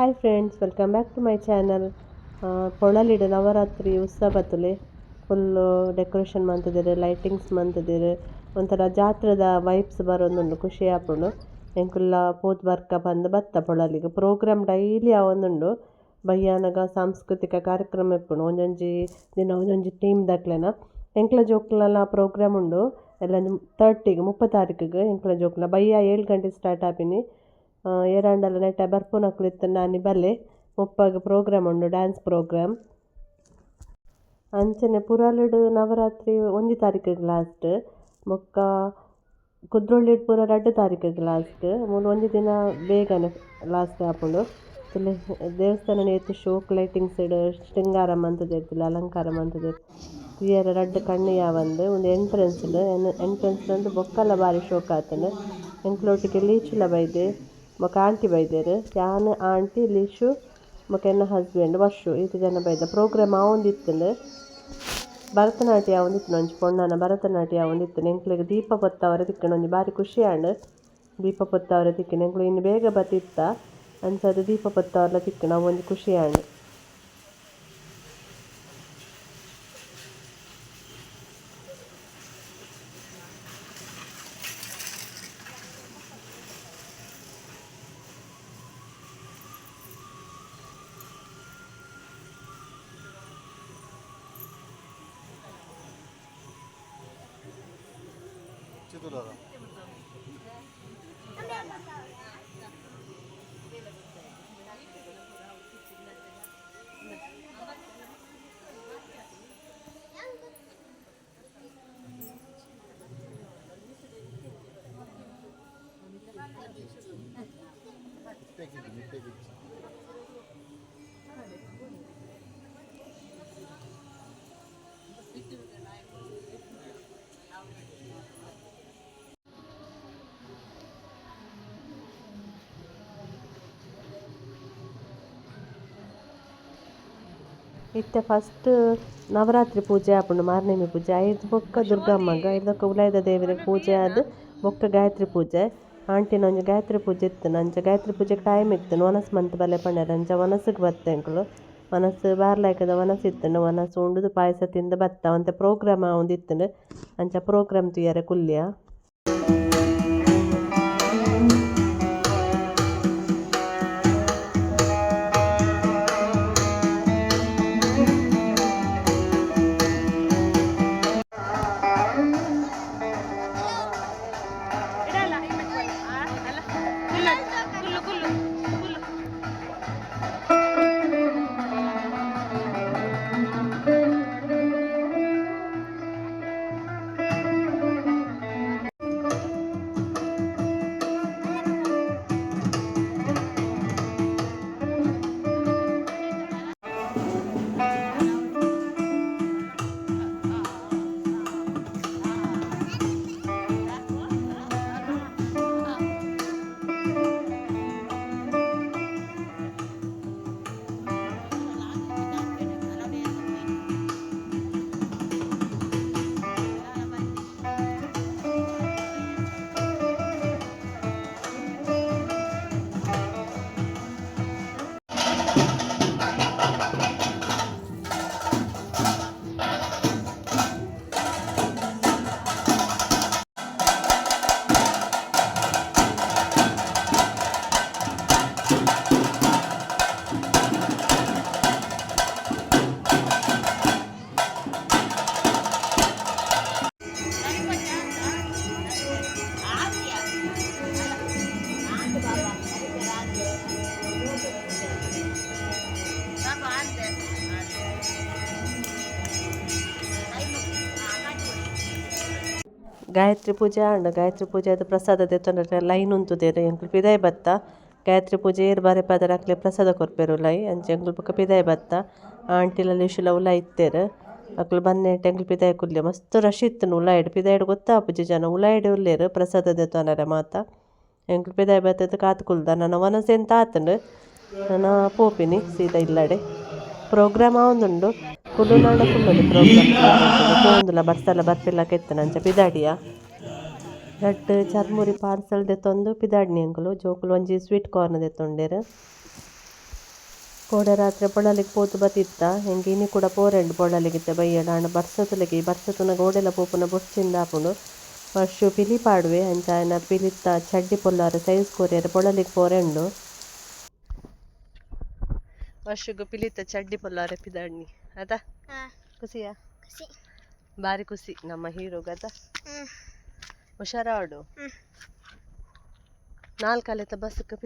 Hi friends, welcome back to my channel. ಪೊಳಲಿಡು Navaratri ಉತ್ಸವ full decoration ಮಂತುದೆರ್ lightings ಮಂತುದೆರ್ ಒಂಥರ ಜಾತ್ರೆದ ವೈಬ್ಸ್ ಬರೋಂದುಂಡು ಖುಷಿ ಆಪುಂಡು ಎಂಕುಲ್ಲ ಪೋತ್ ಬರ್ಕ ಬಂದ್ ಬತ್ತ ಪೊಳಲಿಗ್. ಪ್ರೋಗ್ರಾಮ್ ಡೈಲಿ ಆವೊಂದುಂಡು ಬಯ್ಯಾನಗ ಸಾಂಸ್ಕೃತಿಕ ಕಾರ್ಯಕ್ರಮ ಇಪ್ಪುಂಡು ಒಂಜೊಂಜಿ ದಿನ ಒಂಜೊಂಜಿ ಟೀಮ್ ದಕ್ಲೆನ. ಎಂಕ್ಲ ಜೋಕುಲಲ ಪ್ರೋಗ್ರಾಮ್ ಉಂಡು. ಎಲ್ಲ ತರ್ಟಿಗ್ ಮುಪ್ಪ ತಾರೀಕಿಗೆ ಎಂಕ್ಲ ಜೋಕ್ಲ. ಬಯ್ಯ ಏಳು ಗಂಟೆ ಸ್ಟಾರ್ಟ್ ಆಪಿನಿ. ಏರಾಂಡಲ ನೆಟ್ಟ ಬರ್ಪುನ ಕುಳಿತು ನಾನು ಬಲ್ಲೆ ಮುಪ್ಪಗ್ ಪ್ರೋಗ್ರಾಮ್ ಉಂಡು, ಡ್ಯಾನ್ಸ್ ಪ್ರೋಗ್ರಾಮ್. ಅಂಚನೆ ಪುರಾಲುಡು ನವರಾತ್ರಿ ಒಂಜಿ ತಾರೀಕಿಗೆ ಲಾಸ್ಟ್ ಬೊಕ್ಕ ಕುದ್ರೋಳಿಡ್ ಪೂರ ರಡ್ಡ್ ತಾರೀಕಿಗೆ ಲಾಸ್ಟ್. ಮೂಲು ಒಂಜಿ ದಿನ ಬೇಗನೆ ಲಾಸ್ಟ್ ಆಪುಂಡು. ಇಲ್ಲಿ ದೇವಸ್ಥಾನ ಇತ್ತು ಶೋಕ್ ಲೈಟಿಂಗ್ಸ್ ಡ್ ಶೃಂಗಾರ ಮಂತುದೆರ್ ಅಲಂಕಾರ ಮಂತುದೆರ್ ಕ್ಲಿಯರ್ ರಡ್ಡ್ ಕಣ್ಣು ಯಾವಂದ್ ಒಂದು ಎಂಟ್ರೆನ್ಸ್ ಡ್ ಎಂಟ್ರೆನ್ಸ್ ಡ್ ಬೊಕ್ಕಲ ಬಾರಿ ಶೋಕ್ ಆತುಂಡು. ಎಂಕ್ಲೋಟಿಗೆ ಲೀಚುಲ ಬೈದೆ. ಬೊಕ ಆಂಟಿ ಬೈದೆರ್. ಯಾನ್ ಆಂಟಿ ಲೀಶು ಬೊಕ ಎನ್ನ ಹಸ್ಬೆಂಡ್ ವರ್ಷು. ಈತ್ ಜನ ಬೈದ. ಪ್ರೋಗ್ರಾಮ್ ಆವೊಂದಿತ್ತುಂಡು ಭರತನಾಟ್ಯ ಆವೊಂದಿತ್ತುಂಡು ಒಂಜಿ ಪೊಣ್ಣನ. ಭರತನಾಟ್ಯ ಆವೊಂದಿತ್ತುಂಡು ಎಂಕ್ಲೆಗ್ ದೀಪ ಪೊತ್ತವರೆ ತಿಕ್ಕುಂಡು ಒಂಜಿ ಬಾರಿ ಖುಷಿ ಆಂಡ್ ದೀಪ ಪೊತ್ತವರೆ ತಿಕ್ಕುಂಡು ಎಂಕ್ಲು ಇನ್ನು ಬೇಗ ಬತ್ತಿತ್ತ ಅಂಚಾದ್ ದೀಪ ಪೊತ್ತವರೆಲ ತಿಕ್ಕುಂಡು ಅವೊಂಜಿ ಖುಷಿ ಆಂಡ್ তুলে দাও Thank you, thank you. ಇತ್ತೆ ಫಸ್ಟ್ ನವರಾತ್ರಿ ಪೂಜೆ ಆಪುಂಡು, ಮಾರ್ನೆಮಿ ಪೂಜೆ. ಐದು ಬೊಕ್ಕ ದುರ್ಗಮ್ಮಗ ಬೊಕ್ಕ ಉಲಾಯ್ದ ದೇವರ ಪೂಜೆ ಆದ್ ಬೊಕ್ಕ ಗಾಯತ್ರಿ ಪೂಜೆ. ಆಂಟಿನ ಒಂಜಿ ಗಾಯತ್ರಿ ಪೂಜೆ ಇತ್ತು ಅಂಚ ಗಾಯತ್ರಿ ಪೂಜೆಗ್ ಟೈಮ್ ಇತ್ತು. ವನಸ್ ಮಂತ್ ಬಲೆ ಪಂಡೆರ್ ಅಂಚ ವನಸ್ಗ್ ಬತ್ತೆ ಮನಸ್ಸು ಬಾರ್ಲಾಯ್ಕದ ವನಸ್ ಇತ್ತುಂಡು ವನಸ್ ಉಂಡುದು ಪಾಯಸ ತಿಂದು ಬತ್ತ. ಅಂತ ಪ್ರೋಗ್ರಾಮ್ ಆವೊಂದಿತ್ತುಂಡು ಅಂಚ ಪ್ರೋಗ್ರಾಮ್ ತೂಯರೆ ಕುಲ್ಯ. ಗಾಯತ್ರಿ ಪೂಜೆ, ಆಂಡ ಗಾಯತ್ರಿ ಪೂಜೆದ ಪ್ರಸಾದ ದೆತ್ತೊಂಡ್ರೆ ಲೈನ್ ಉಂತುದೆರ್ ಎಂಕುಲು ಪಿದಾಯ್ ಬತ್ತ ಗಾಯತ್ರಿ ಪೂಜೆ ಏರ್ ಬಾರಿ ಪಾದರ ಅಕ್ಲೆ ಪ್ರಸಾದ ಕೊರ್ಪೆರ್ ಲೈ, ಅಂಚ ಎಂಕುಲು ಬೊಕ ಪಿದಾಯ್ ಬತ್ತ ಆಂಟಿಲ ಲಿಶುಲ ಉಲಾಯ್ ಇತ್ತೆರ್. ಅಕ್ಲು ಬನ್ನೆ ಎಂಕುಲು ಪಿದಾಯ್ ಕುಲ್ಲೆ, ಮಸ್ತ್ ರಶ್ ಉಲಾಯ್ಡ್ ಪಿದಾಯ್ಡ್ ಗೊತ್ತಾಪುಜಿ ಜನ ಉಲಾಯ್ಡ್ ಉಲ್ಲೆರ್ ಪ್ರಸಾದ ದೆತ್ತೊನರೆ ಮಾತ. ಎಂಕುಲು ಪಿದಾಯ್ ಬತ್ತದ ಕಾತ್ ಕುಲ್ದ, ನನ್ನ ಮನಸ್ಸೇನು ತಾತಂಡು? ನಾನು ಪೋಪಿನಿ, ಸೀದಾ ಇಲ್ಲಡೆ. ಪ್ರೋಗ್ರಾಮ್ ಆವೊಂದುಂಡು ಕುಲುನಾಡ ಕುಲ್ಲುಡು ಪ್ರೋಗ್ರಾಮ್ ಬರ್ಸಲ್ಲ ಬರ್ಸಲ ಕೆತ್ತನ ಅಂಚ ಪಿದಾಡಿಯ? ರಟ್ ಚರ್ಮುರಿ ಪಾರ್ಸಲ್ ದೆತ್ತೊಂದು ಪಿದಾಡಿನಿ ಅಂಕುಲು. ಜೋಕುಲು ಒಂಜಿ ಸ್ವೀಟ್ ಕಾರ್ನ್ ದೆತ್ತೊಂಡೆರ್ ಕೋಡೆ ರಾತ್ರಿ ಪೊಳಲಿಗೆ ಪೋತು ಬತ್ತಿತ್ತ. ಹೆಂಗೆ ಇನಿ ಕೂಡ ಪೋರೆಂಡ್ ಪೊಳಲಿಗಿತ್ತೆ ಬೈಯಡ ಆಂಡ ಬರ್ಸತುಲಗಿ, ಬರ್ಸತುನ ಗೋಡೆಲ ಪೋಪುನ ಬೊಚ್ಚಿಂದ ಆಪುಂಡು ವರ್ಷು ಪಿಲಿ ಪಾಡುವೆ ಅಂಚ ಆಯ್ನ ಪಿಲಿತ್ತ ಚಡ್ಡಿ ಪೊಲ್ಲಾರೆ ಸೈಜ್ ಕೊರಿಯರ್ ಪೊಳಲಿಗೆ ಪೋರೆಂಡು. ವರ್ಷಗೂ ಪಿಲಿತ ಚಡ್ಡಿ ಪೊಲ್ಲಾರೆ ಪಿದಣ್ಣಿ ಅದ ಖುಷಿಯಾ? ಖುಷಿ. ಬಾರಿ ಖುಷಿ ನಮ್ಮ ಹೀರೋಗದ ಹುಷಾರಾಡು ನಾಲ್ಕಾಲೆತ್ತ ಬಸ್ಸಕ್ಕೆ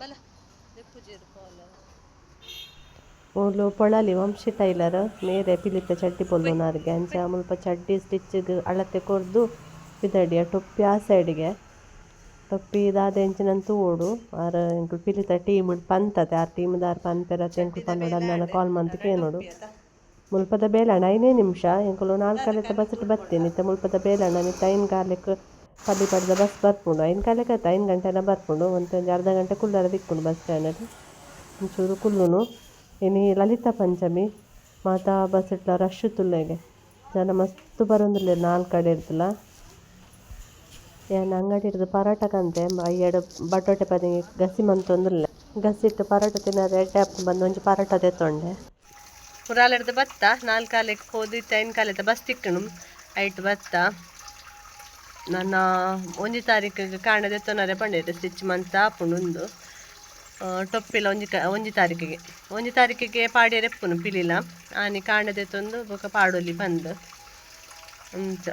ಬಲ. ಓಲು ಪೊಳಲಿ ವಂಶಿ ಟೈಲರ್ ಮೇರೆ ಪಿಲಿತ ಚಡ್ಡಿ ಪೊಲ್ಲುನಾರ್ಗೆ ಅಂಚ ಮುಲ್ಪ ಚಡ್ಡಿ ಸ್ಟಿಚ್ಗೆ ಅಳತೆ ಕೊರ್ದು ಪಿದಡಿಯ ಟೊಪ್ಪಿ ಆ ಸೈಡ್ಗೆ ಟೊಪ್ಪಿ ದಾದ ಎಂಚಿನಂತೂ ಓಡು. ಆರ ಎಂಕುಲು ಪಿಲಿತ ಟೀಮ್ ಪಂತತೆ. ಆ ಟೀಮ್ ದಾರ್ ಪನ್ಪೆರ ಎಂಕುಲು ಪನ್ನೋಡು ಅದನ್ನ ಕಾಲ್ ಮಂತ್ ಕೇನೋಡು ಮುಲ್ಪದ ಬೇಲಣ್ಣ ಐನೆ ನಿಮಿಷ. ಎಂಕುಲು ನಾಲ್ಕಲೆತ್ತ ಬಸ್ಸಿಟ್ಟು ಬತ್ತೀನಿ ಇತ್ತ ಮುಲ್ಪದ ಬೇಲಣ್ಣ ನಿತ್ತ ಐನ್ ಕಾಲಕ್ಕೆ ಪಲ್ಲಿ ಪಡೆದ ಬಸ್ ಬರ್ಪುಂಡು ಐನ್ ಕಾಲಕ್ಕೆ ಆಯ್ತು? ಐನ್ ಗಂಟೆನ ಬರ್ಪುಂಡು ಒಂದು ಅರ್ಧ ಗಂಟೆ ಕುಲ್ಲರ ದಿಕ್ಕುಂಡು ಬಸ್ ಸ್ಟ್ಯಾಂಡಲ್ಲಿ ಒಂಚೂರು ಕುಲ್ಲುನು. ಎನಿ ಲಲಿತಾ ಪಂಚಮಿ. ಮಾತಾ ಬಸ್ ಇಟ್ಲ ರಶ್ ತುಲ್ಲೆಗೆ. ಜನ ಮಸ್ತ್ ಬರೋದಿಲ್ಲ ನಾಲ್ಕು ಕಡೆ ಇರ್ತಲ್ಲ. ಏನು ಅಂಗಡಿ ಹಿಡಿದು ಕಂತೆ ಎರಡು ಬಟೋಟೆ ಪದಿ ಗಸಿ ಮಂತೊಂದುಲ್ಲ ಗಸಿಟ್ಟು ಪರೋಟ ತಿನ್ನೋದು ಎಡ್ಡೆ ಹಾಕೊಂಡು ಬಂದು ಒಂಚು ಪರೋಟ ತೆತ್ತೊಂಡೆ. ಪುರಾಲಡ್ದು ಬತ್ತ? ನಾಲ್ಕು ಕಾಲಕ್ಕೆ ಹೋದ ಐದು ಕಾಲದ ಬಸ್ ತಿಕ್ಕಣು. ಐಟ್ ಬತ್ತ. ನನ್ನ ಒಂಜಿ ತಾರೀಕಿಗೆ ಕಾಣದೆ ತೊನರೆ ಪಂಡಿದೆ ಸ್ಟಿಚ್ ಮಂತ ಆಪುಂಡು ಟೊಪ್ಪಿಲ ಒಂಜಿ ಕ, ಒಂಜಿ ತಾರೀಕಿಗೆ. ಒಂಜಿ ತಾರೀಕಿಗೆ ಪಾಡಿಯ ರೆಪ್ಪುನು ಪಿಲಿಲ. ಆನಿ ಕಾಣದೆ ತೊಂದು ಬೊಕ ಪಾಡೋಲಿ ಬಂದು. ಅಂಚ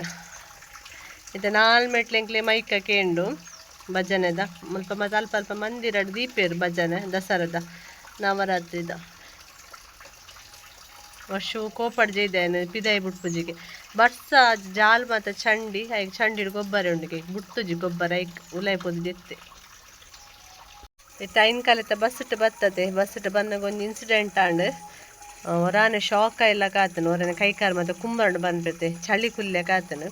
ಇದು ನಾಲ್ ಮೆಟ್ಲೆಂಕ್ಲೆ ಮೈಕ ಕೇಂಡು ಭಜನೆದ. ಮುಲ್ಪ ಮಾತ ಅಲ್ಪ ಅಲ್ಪ ಮಂದಿರಡು ದೀಪೇರು ಭಜನೆ, ದಸರದ ನವರಾತ್ರಿದ ವರ್ಷವು ಕೋಪಡ್ಜೆ ಇದೆ ಪಿದಾಯಿ ಬುಟ್ಪುಜಿಗೆ ಬರ್ಸ ಜಾಲ್ ಮತ್ತು ಚಂಡಿ ಐಕ್ ಚಂಡಿಡ್ ಗೊಬ್ಬರ ಉಂಡಿಗೆ ಬುಟ್ಟುಜಿ ಗೊಬ್ಬರ ಐಕ್ ಉಲಾಯ್ ಇತ್ತ. ಟೈನ್ ಕಾಲತ್ತ ಬಸ್ ಇಟ್ಟು ಬರ್ತದೆ ಬಸ್ ಇಟ್ಟು ಬಂದಾಗ ಒಂದು ಇನ್ಸಿಡೆಂಟ್ ಆಂಡ್ ಹೊರಾನೆ ಶಾಕ್ ಎಲ್ಲ ಕಾತನು. ಹೊರನೆ ಕೈಕಾಲು ಮತ್ತು ಕುಂಬರಣ್ಣು ಬಂದ್ಬಿಡ್ತೆ. ಚಳಿ ಕುಲ್ಯ ಕಾತನು.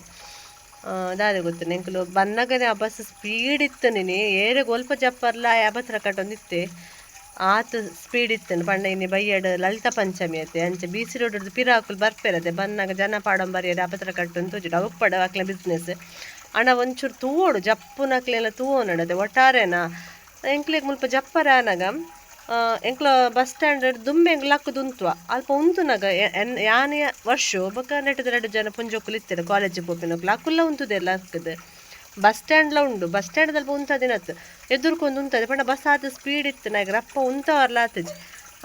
ದಾದ ಗೊತ್ತು ನೆಂಕಲು ಬನ್ನಗನೆ ಆ ಬಸ್ ಸ್ಪೀಡ್ ಇತ್ತು ನೀನು. ಏರೆ ಗೊಲ್ಪ ಜಪ್ಪರ್ಲ ಯಾಬತ್ರ ಕಟ್ಟೊಂದಿತ್ತೆ ಆತ ಸ್ಪೀಡ್ ಇತ್ತು ಪಂಡ ಇನ್ನು ಬೈಯಡ್ ಲಲಿತ ಪಂಚಮಿ ಅತ್ತೆ. ಅಂಚೆ ಬೀಸಿ ರೋಡ್ ಪಿರಾಕುಲ್ ಬರ್ಪೇರತ್ತೆ. ಬನ್ನಾಗ ಜನ ಪಾಡಂ ಬರೆಯದೆ ಅಪತ್ರ ಕಟ್ಟು ತೂಜಿಡು ಅವಕ್ಕೆ ಪಡ ಬಿಸ್ನೆಸ್ ಅಣ್ಣ ಒಂಚೂರು ತೂವೋಡು ಜಪ್ಪುನಕ್ಲೆಲ್ಲ ತೂವೋನಡದೆ ಒಟ್ಟಾರೆನಾ? ಎಂಕ್ಲೆಗ್ ಮುಲ್ಪ ಜಪ್ಪರ ಆನಾಗ. ಎಂಕ್ಲ ಬಸ್ ಸ್ಟ್ಯಾಂಡ್ ದುಂಬೆ ಎಂಕ್ಲ ಉಂತ್ವ ಅಲ್ಪ ಉಂತುನಾಗ ಯಾನೆಯ ವರ್ಷ ಬೊಕ ನೆಟ್ಟದ ಎರಡು ಜನ ಪುಂಜೊಕ್ಕಲು ಇತ್ತೆರ್ ಕಾಲೇಜಿಗೆ ಹೋಗ್ಪಿನಕ್ಲು ಅಕ್ಕುಲ್ಲ ಉಂತುದೆ ಹಾಕದ. ಬಸ್ ಸ್ಟ್ಯಾಂಡ್ಲ ಉಂಡು. ಬಸ್ ಸ್ಟ್ಯಾಂಡ್ ಸ್ಟ್ಯಾಂಡ್ದಲ್ಲಿ ಉಂತದಿನತ್ತು ಎದುರ್ಕೊಂಡು ಉಂತದೆ ಪಂಡ ಬಸ್ ಆದ ಸ್ಪೀಡ್ ಇತ್ತು ನಾಗ. ರಪ್ಪ ಉಂತವರ್ಲ ಆತಜಿ.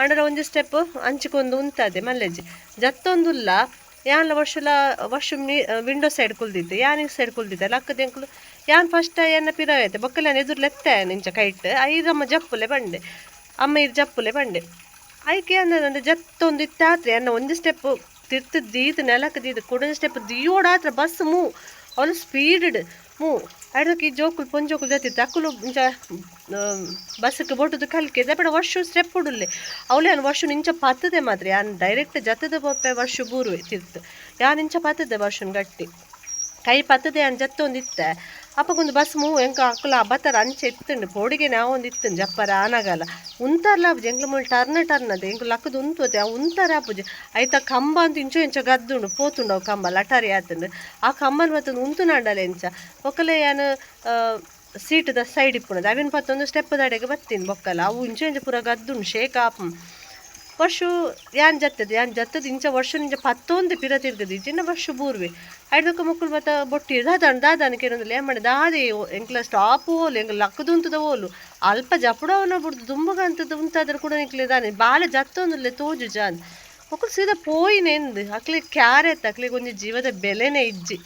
ಅಂಡ್ರೆ ಒಂಜಿ ಸ್ಟೆಪ್ ಅಂಚಿಕೊಂದು ಉಂತದೆ ಮಲ್ಲೆಜಿ. ಜತ್ತೊಂದುಲ್ಲ. ಯಾನ್ಲ ವರ್ಷಲ ವರ್ಷ ವಿಂಡೋ ಸೈಡ್ ಕುಲ್ದಿತ್ತು. ಯಾನಿಗೆ ಸೈಡ್ ಕುಲ್ದಿದ್ದೆ ಲಕ್ಕದ ಎಂಕ್ಲು. ಯಾನ್ ಫಸ್ಟ್ ಏನ ಪಿರ ಬೊಕ್ಕಲ ಎದುರು ಲೆತ್ತ ನಿಂಚ ಕೈಟ್. ಐದಮ್ಮ ಜಪ್ಪುಲೆ ಬಂಡೆ ಅಮ್ಮ ಇರ್ ಜಪ್ಪುಲೆ ಬಂಡೆ. ಐಕೆ ಅಂದ್ರೆ ಜತ್ತೊಂದು ಇತ್ತಾತ್ರಿ ಅನ್ನ ಒಂದು ಸ್ಟೆಪ್ ತಿರ್ತದ್ದೀದು ನೆಲಕ್ಕದೀದು ಕೊಡೊಂದು ಸ್ಟೆಪ್ ದಿಯೋಡಾತ್ರ ಬಸ್ ಮೂ, ಅವಳು ಸ್ಪೀಡ್ ಮೂ ಅದಕ್ಕೆ ಈ ಜೋಕುಲು ಪೊಂಜೋಕುಲು ಜೊತೆ ಅಕ್ಕುಲು ಇಂಚ ಬೊಟ್ಟದು ಕಲ್ಕೆ ದಪಡ ವರ್ಷ ಸ್ಟೆಪ್ ಉಡುಲ್ಲೆ. ಅವಳು ಯಾನ್ ವರ್ಷ ನಿಂಚ ಪತ್ತದೆ ಮಾತ್ರ, ಯಾನ್ ಡೈರೆಕ್ಟ್ ಜತದ ಬೊಪ್ಪೆ ವರ್ಷ ಬೂರು ತಿರ್ತು. ಯಾನ್ ಇಂಚ ಪತ್ತದೆ ವರ್ಷನ್ ಗಟ್ಟಿ. ಕೈ ಪತ್ತದೆ ಅನ್ ಜತ್ತೊಂದಿತ್ತೆ ಅಪ್ಪಗೊಂದು ಬಸ್ ಮೂ ಎಂಕ ಅಕ್ಕಲ ಬತ್ತರ ಅಂಚೆ ಇತ್ತುಂಡು, ಬೋಡಿಗೆ ನಾವು ಒಂದು ಇತ್ತುಂಡು ಜಪ್ಪರ ಆನಗಲ್ಲ ಉಂತಾರ್ಲ ಆಪುಜಿ ಎಂಕ್ಲ ಮುಲ್ ಟರ್ನ ಟರ್ನ್ ಅದೆ ಎಂಕ್ಲ ಲಕ್ಕದು ಉಂತೋತೆ ಆ ಉಂತಾರ ಆಪುಜಿ ಐತ ಕಂಬ ಅಂತ ಇಂಚು ಇಂಚ ಗದ್ದುಂಡು, ಪೋತುಂಡು ಅವು ಕಂಬ, ಲಟಾರಿ ಆತುಂಡು. ಆ ಕಂಬಲ್ ಮತ್ತೊಂದು ಉಂತುನಾಡಲ್ಲ ಎಂಚ. ಒಕ್ಕಲೆ ಸೀಟ್ ದ ಸೈಡ್ ಇಪ್ಪುಣದು ಅವಿನ ಪತ್ತೊಂದು ಸ್ಟೆಪ್ ದಾಡೆಗೆ ಬತ್ತೀನಿ ಬೊಕ್ಕಲ. ಅವು ಇಂಚು ಇಂಚ ಪೂರ ಗದ್ದುಂಡು ಶೇಕ್ ಆಪು. ವರ್ಷ ಯಾನ್ ಜತ್ತದು ಯಾನ್ ಜತ್ತದ ಇಂಚ ವರ್ಷ ಇಂಚ ಪತ್ತೊಂದು ಪಿರ ತಿರ್ಗದು ಚಿನ್ನ ವರ್ಷ ಬೂರ್ವೆ ಐದಕ್ಕ ಮಕ್ಕಳು ಮತ್ತ ಬೊಟ್ಟಿ ದಾದಾನ ದಾದಾನ ಕೇನೊಂದಿಲ್ಲ ಏನ್ ಮಾಡಿ ದಾದೆ ಎಂಕ್ಲ ಸ್ಟಾಪ್ ಹೋಲು, ಎಂಕ್ಲ ಲಕ್ಕದುಂತದ ಹೋಲು. ಅಲ್ಪ ಜಪುಡವನ ಬಿಡ್ದು ದುಂಬಗ ಅಂತದ ಉಂತಾದ್ರ ಕೂಡ ಎಂಕ್ಲೆ ದಾನೆ. ಬಾಳೆ ಜತ್ತೊಂದಲ್ಲೇ ತೋಜು ಜಾನ್. ಮಕ್ಕಳು ಸೀದಾ ಪೋಯಿನೆಂದು ಅಕ್ಲಿಗೆ ಕ್ಯಾರೆತ್ ಅಕ್ಲಿಗೆ ಒಂಜಿ ಜೀವದ ಬೆಲೆನೇ ಇಜ್ಜಿ.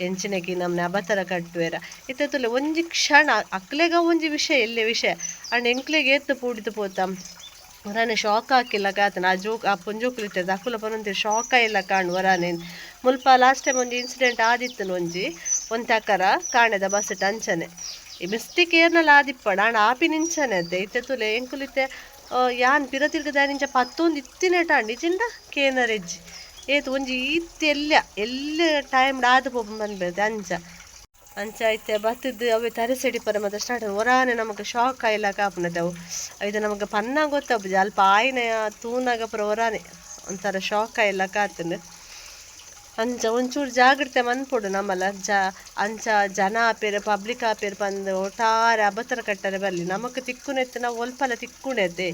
ಎಂಚಿನಕಿ ನಮ್ಮ ಅಬತರ ಕಟ್ಟುವೆರ. ಇತ್ತಲ್ಲ ಒಂಜಿ ಕ್ಷಣ, ಅಕ್ಲೆಗ ಒಂಜಿ ವಿಷಯ ಎಲ್ಲೆ ವಿಷಯ. ಅಂಡ್ ಎಂಕ್ಲೆಗೆ ಎತ್ತು ಪೂಡಿತು ಪೋತ ವರಾನೆ ಶಾಕ್ ಹಾಕಿಲ್ಲ ಕಾತನ ಆ ಜೋಕ್, ಆ ಪುಂಜೋಕುಲು ಇರ್ತದೆ ಅಕ್ಕುಲ ಪರೊಂದು ಶಾಕ ಇಲ್ಲ ಕಾಣು ವರಾನೇನು ಮುಲ್ಪ ಲಾಸ್ಟ್ ಟೈಮ್ ಒಂದು ಇನ್ಸಿಡೆಂಟ್ ಆದಿತ್ತು ಒಂಜಿ. ಒಂದು ತಕರ ಕಾಣೆದ ಬಸ್ ಅಂಚನೆ ಈ ಮಿಸ್ಟಿಕ್ ಏರ್ನಲ್ಲಿ ಆದಿಪ್ಪಡ ಅಣ್ಣ ಆಪಿ ನಿಂಚನೆ ಅದೇ ಇತ್ತೆ ತುಲೆ ಎಂಕುಲಿತ್ತೆ ಯಾನ್ ಪಿರ ತಿರ್ಗದ ನಿಂಚ ಪತ್ತೊಂದು ಇತ್ತಿನ ಟಾಂಡಿ. ಚಿಂಡ ಕೇನರೆಜ್ಜಿ ಏತು ಒಂಜಿ ಈತ್ ಎಲ್ಲ ಎಲ್ಲ ಟೈಮ್ ಆದ ಪೋಪ ಬಂದ್ಬಿಡ್ದೆ ಅಂಚ ಅಂಚ ಐತೆ ಬತ್ತದ್ದು ಅವೇ ತರಿಸಿಡಿ ಪರ ಮತ್ತೆ ಸ್ಟಾರ್ಟ್ ಒರಾನೆ ನಮಗೆ ಶಾಕ್ ಆಯ್ಲ ಕಾಪುನದವು. ಇದು ನಮಗೆ ಪನ್ನ ಗೊತ್ತಾಗ್ಬೋದು ಅಲ್ಪ ಆಯ್ನ ತೂನಾಗ ಪರ ಒರಾನೆ ಒಂಥರ ಶಾಕ್ ಆಯ್ಲ ಕಾತನು ಅಂಚ ಒಂಚೂರು ಜಾಗ್ರತೆ ಮನ್ಪುಡು ನಮ್ಮಲ್ಲ. ಜ ಅಂಚ ಜನ ಆಪೇರು ಪಬ್ಲಿಕ್ ಆಪೇರು ಬಂದು ಒಟ್ಟಾರೆ ಅಬತರ ಕಟ್ಟರೆ ಬರಲಿ. ನಮಗೆ ತಿಕ್ಕುನೆತ್ತೆ, ನಾವು ಒಲ್ಪಲ ತಿಕ್ಕುಣೆದ್ದೆ.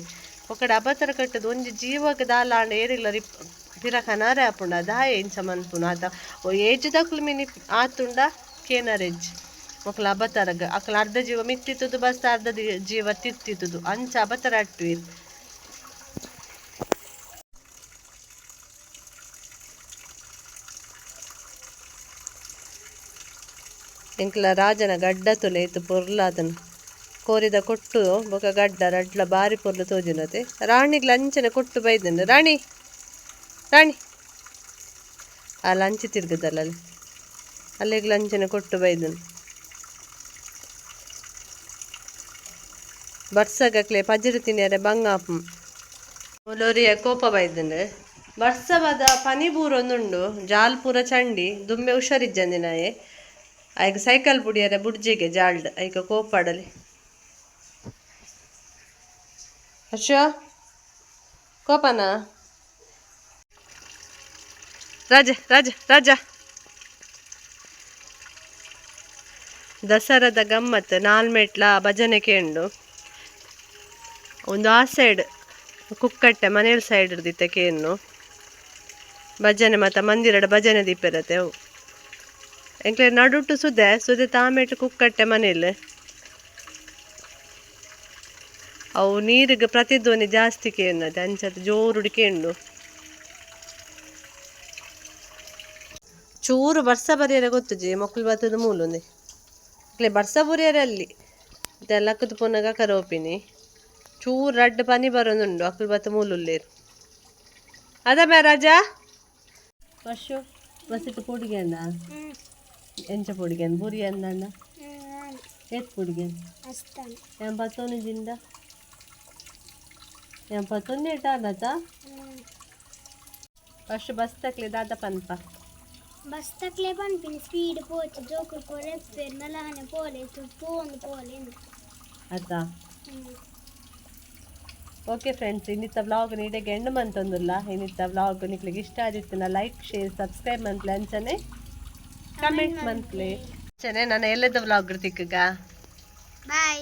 ಒಕಡೆ ಅಬತರ ಕಟ್ಟದು ಒಂಜಿ ಜೀವಕ್ಕೆ ದಾಲಾಂಡ ಏರಿಲ್ಲ ರಿಪ್ ಪಿರಕನಾರೆ ಆಪುಂಡ ದಾಯ ಇಂಚ ಮನ್ಪುನ ಆತ. Age ದಕ್ಲು mini ಆತುಂಡ? ಕೇನರೆಜ್ ಮಕ್ಕಳ ಅಬತರಗ ಅಕ್ಲ ಅರ್ಧ ಜೀವ ಮಿತ್ತಿತ್ತು ಬಸ್ ಅರ್ಧ ಜೀವ ತಿತ್ತಿತ್ತು ಅಂಚ ಅಬತರ ಅಟ್ವಿ. ಎಂಕ್ಲ ರಾಜನ ಗಡ್ಡ ತುಲೆ ಇತ್ತು ಪೊರ್ಲಾದನು ಕೋರಿದ ಕೊಟ್ಟು ಬೊಕ ಗಡ್ಡ ರಡ್ಲ ಬಾರಿ ಪೊರ್ಲು ತೋಜಿನತೆ ರಾಣಿಗ್ಲ ಲಂಚನ ಕೊಟ್ಟು ಬೈದನು. ರಾಣಿ ರಾಣಿ. ಆ ಲಂಚಿ ತಿರ್ಗದಲ್ಲ ಅಲ್ಲಿ ಅಲ್ಲಿಗೆ ಲಂಚನ ಕೊಟ್ಟು ಬೈದನು. ಬರ್ಸಗಕ್ಲೆ ಪಜ್ಜರು ತಿನ್ಯಾರೆ ಬಂಗಾಪಂ. ಲೋರಿಯ ಕೋಪ ಬೈದನು. ಬರ್ಸವಾದ ಪನಿಬೂರ್ ಒಂದುಂಡು ಜಾಲ್ಪುರ ಚಂಡಿ ದುಮ್ಮೆ ಹುಷಾರಿಜ್ಜಂದಿನಾಯೆ ಆಯ್ಕ ಸೈಕಲ್ ಬುಡಿಯರೆ ಬುಡ್ಜಿಗೆ ಜಾಲ್ಡ್ ಆಯ್ಕ ಕೋಪಾಡಲಿ. ಹರ್ಷ ಕೋಪನಾ? ರಾಜ ರಾಜ ರಾಜ. ದಸರಾದ ಗಮ್ಮತ್ ನಾಲ್ಮೆಟ್ಲ ಭಜನೆ ಕೇಂಡು. ಒಂದು ಆ ಸೈಡ್ ಕುಕ್ಕಟ್ಟೆ ಮನೇಲಿ ಸೈಡ್ ಇರ್ದಿತ್ತೆ ಕೇನು ಭಜನೆ ಮತ್ತು ಮಂದಿರಡ ಭಜನೆ ದೀಪಿರತ್ತೆ ಅವು. ಎಂಕ್ಲೆ ನಡುಟ್ಟು ಸುದೆ ಸುದೆ ತಾಮೆಟ್ಟು ಕುಕ್ಕಟ್ಟೆ ಮನೇಲಿ ಅವು ನೀರಿಗೆ ಪ್ರತಿಧ್ವನಿ ಜಾಸ್ತಿ ಕೇನ್ನದೆ ಅಂಚದ ಜೋರುಡಿ ಕೇಂಡು. ಚೂರು ಬರ್ಸ ಬರೆಯಲ್ಲ ಗೊತ್ತು ಜಿ, ಮಕ್ಕಳು ಬತ್ತದ ಮೂಲುಂದೆ. ಇಕ್ಲೆ ಬರ್ಸ ಇದೆಲ್ಲ ಅಲ್ಲಿ ಪೊನಗ ಪುನಗ ಕರೋಪಿನಿ. ಚೂರು ರಡ್ಡ್ ಪನಿ ಬರೋದುಂಡು ಅಕ್ಕಲು ಬತ್ತ ಮೂಲುಲ್ಲೇರು. ಅದ ಮೇ ರಾಜಾ? ಪಶು ಬಸ್ಸಿಟ್ಟು ಪುಡಿಗೆ ಅಂದ? ಎಂಚ ಪುಡಿಗೆ ಅಂದ? ಬುರಿ ಅಂದ ಏತ್ ಪುಡಿಗೆ ಅಷ್ಟೇ ಎಂಬತ್ತೊಂದು ಜಿಂದ ಫಸ್ಟ್ ಬಸ್ ತಕ್ಲೆ ದಾದ ಪನ್ಪ. బస్ తక్లే పనిపింది స్పీడ్ పోవచ్చు జోకులు పోలే పెరుమలానే పోలేదు పోను పోలేదు ಆಯ್ತಾ ಓಕೆ ಫ್ರೆಂಡ್ಸ್ ಇನ್ನಿತ್ತ ವ್ಲಾಗ್ ನೀಡಿಗೆ ಎಂಡ್ ಮಂತೊಂದುಲ್ಲ ಇನ್ನಿತ್ತ ವ್ಲಾಗ್ ನಿಕ್ಲಿಗೆ ಇಷ್ಟ ಆದಿತ್ತಿನ ಲೈಕ್ ಶೇರ್ ಸಬ್ಸ್ಕ್ರೈಬ್ ಮಂತ್ಲೆ ಅಂಚನೆ ಕಮೆಂಟ್ ಮಂತ್ಲೆ ಅಂಚನೆ ನಾನು ಎಲ್ಲದ ವ್ಲಾಗ್ ತಿಕ್ಕಗ బాయ్